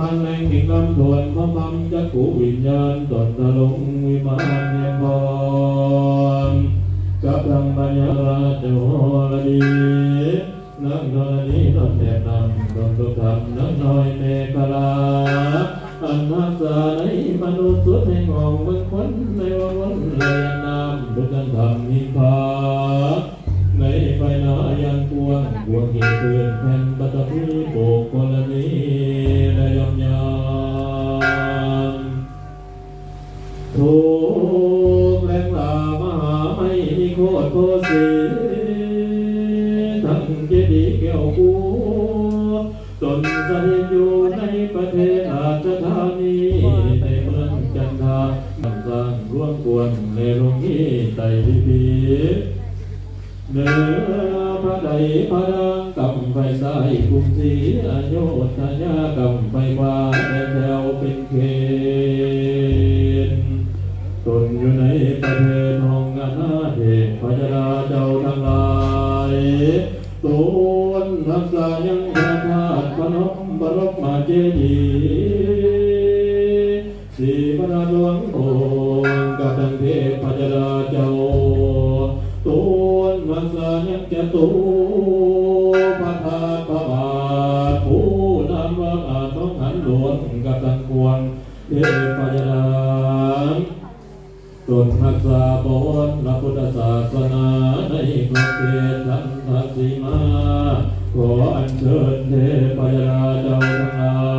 พันแรงกิ่งลำทวนมะพัมจักขูวิญญาณตนตะลงวิมานเนียพรกับทางปัญญาราชโหรดี สด็จอยู่ในประเทศอาชธานีในเมืองจันทาบันสร้างร่วมกวนในโรงนี้ไต่พิพีเนื้อพระใดพระดังกำไฟสายกรุงศรีอโยธยากำไฟวาแดนแถวเป็นเขตตนอยู่ในประเทศห้องอนาเทพพยราเจ้าทั้งหลายตนรักษายังพระธาตุพนม บรมมาเจดีย์สีพระหลวงองค์กับทังเทพพยราเจ้าตูนวันสายังจะตูพระธาตุพระบาทผู้นำว่าอาน้องหันหลวงกัตังกวงเทพยดานตนรักษาบอนพระพุทธศาสนาในประเทศทันทสีมา ขออัญเชิญเทพยดาเจ้าทั้งหลา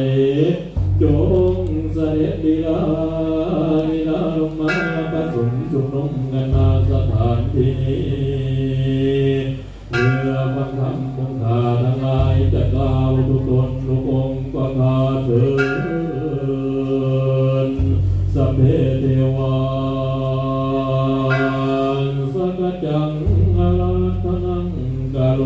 ยจงเสด็จดีลาลีลาลงมาประสุมชุมนุมกันนาสถานที่นี้เพื่อฟังธรรมคงคาทั้งหลายจะกล่าวทุกตนทุกองค์ก็คาเถิดสัพเพเทวาสักจังอาราธนังกะโล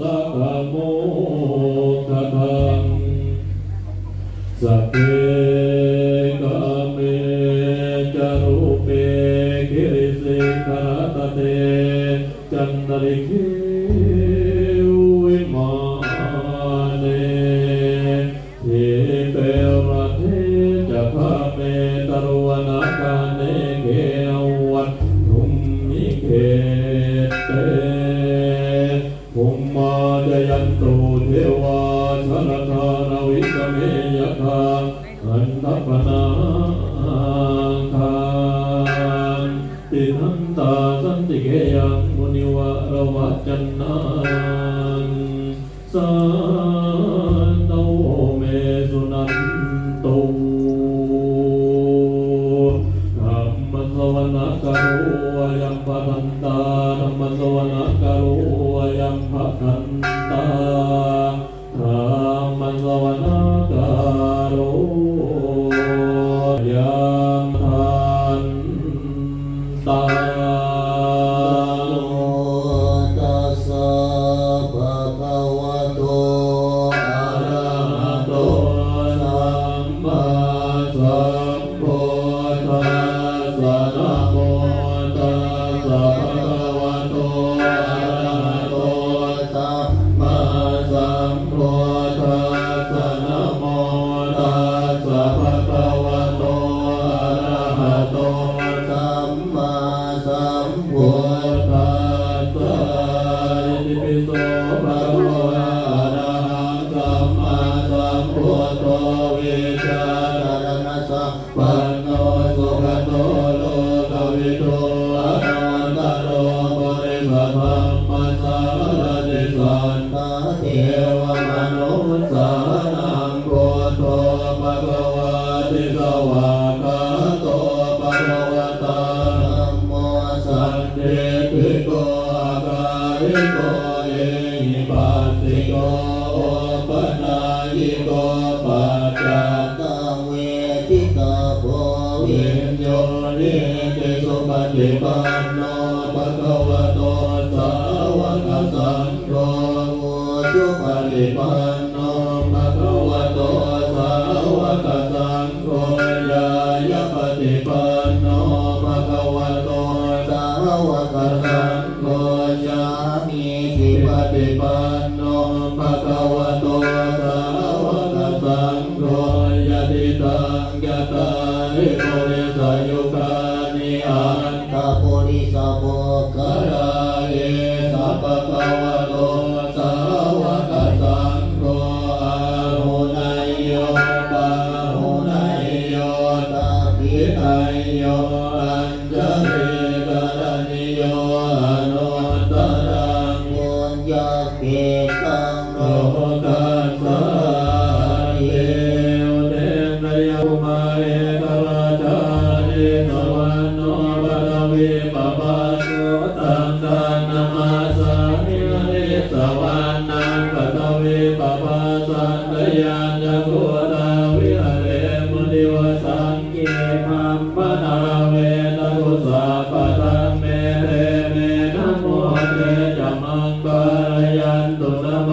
สักขโมคทังสัพเพกาเมจารุเปกิริสิกรตะเตจันตริคิ ยังปะทันตาธรรมสวนาการุยังปะทันตา ทิกาโพวิญญาณิเตสุปฏิปันโนปะควะโตสาวกสังโฆสุปฏิปันโนปะควะโตสาวก Uh,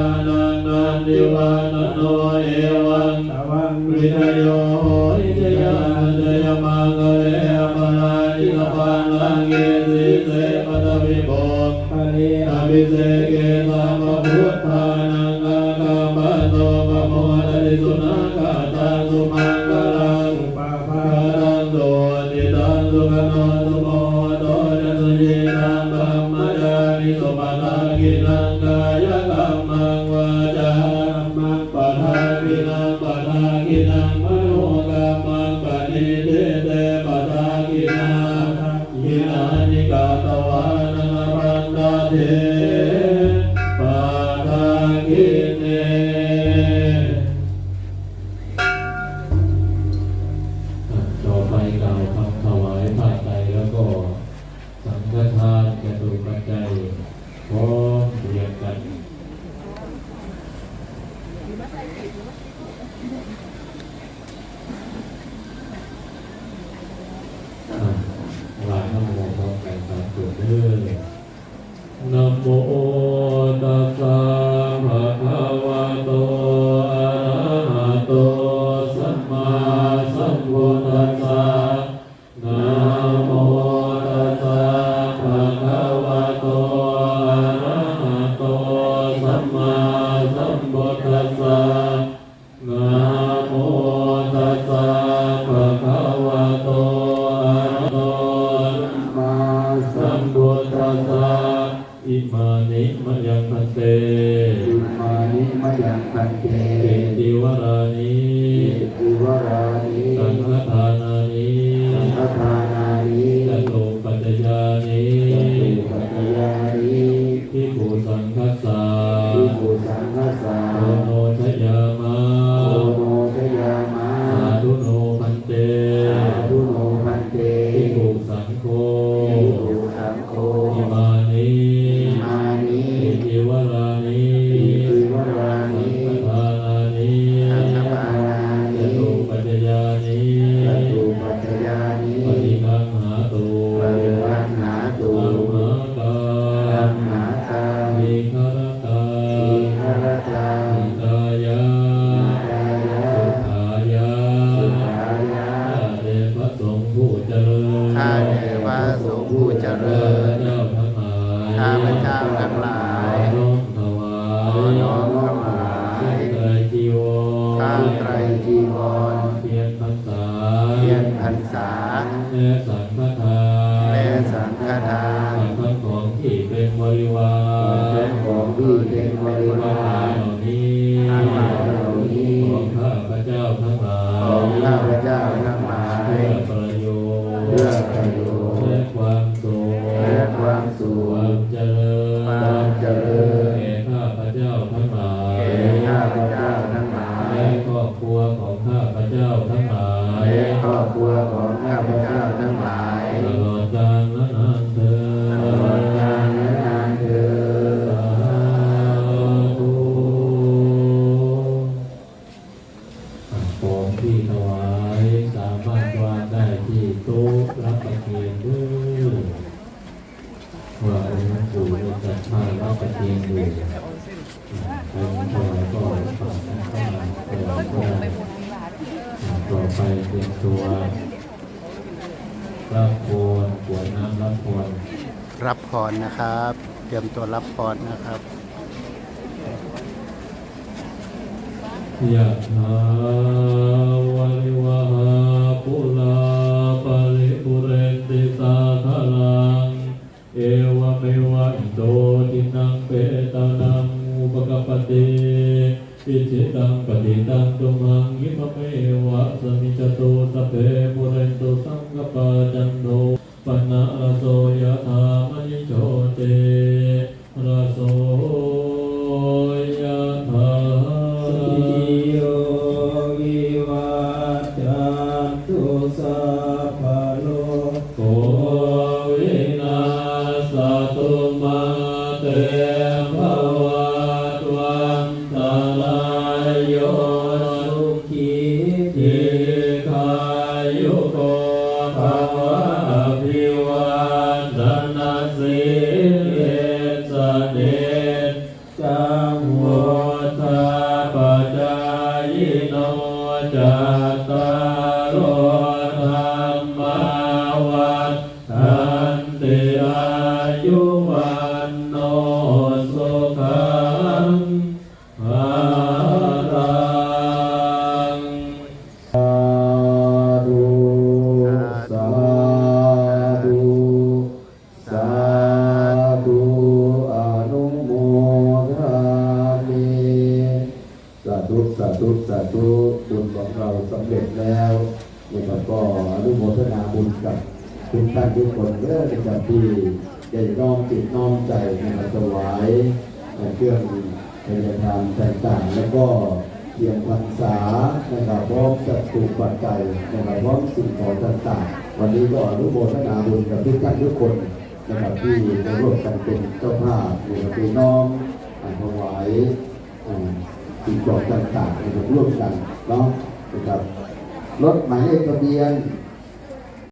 านังนันติวานันโนเอวังตวังวิทยโยอิทยาเจยมังเกเรมานาติลปังลังเกสิเตปตวิโภคปริตวิเสเกตามพุทธานังกากาปโตปโมทติสุนังกาตังสุมังกลังปะปะรังโตติตังสุกโนสุโมโตจะสุจิตังธรรมจานิสุปะตะกินังกายัง ตุปัจจัยพร้อมเพียงกันหลายน้ำโมพร้อมกันตามจุดเด้อนโม แม่สังฆทานแม่สังฆทานทั้งของที่เป็นบริวารทั้งของที่เป็นบริวารเหล่านี้ของข้าพเจ้าทั้งหลายของข้าพเจ้าทั้งหลายเพื่อประโยชน์เพื่อประโยชน์และความสุขและความสุขความเจริญความเจริญแก่ข้าพเจ้าทั้งหลายแก่ข้าพเจ้าทั้งหลายและครอบครัวของข้า ไปเตรียมตัวรับพรกรวดน้ำรับพรรับพรนะครับ เตรียมตัวรับพรนะครับยะถาวาริวหาปุลาปาริปุเรนติสาคลังเอวเมวะอิโตทินังเปตานังอุปกปปติ อิจิตังปฏิตังตุมังยิปะเมวะสมิจตุสพเพปุเรนตุสังกปาจันโทปนะระโสยะธามณิโชติระโสยะธาโยวิวัจจันตุสัพพะโลโควินาสตุมาเต ยุวันโนสุขังภาลังสาธุสาธุสาธุอนุโมทามิสาธุสาธุสาธุบุญของเราสำเร็จแล้วนะครับก็อนุโมทนาบุญกับทุกท่านทุกคนเด้อนะครับ ที่ได้น้อมจิตน้อมใจนะครับถวายเครื่องพยาธรรมต่างๆ แล้วก็เทียมพรรษานะครับพร้อมจัดถูกปัจจัยนะครับพร้อมสิ่งของต่างๆ วันนี้ก็อนุโมทนาบุญกับทุกท่านทุกคนนะครับที่ได้ร่วมกันเป็นเจ้าภาพในะครับพี่น้องถวายอ่าสิ่งของต่างๆในะครับร่วมกันเนาะนะครับรถหมายเลขทะเบียน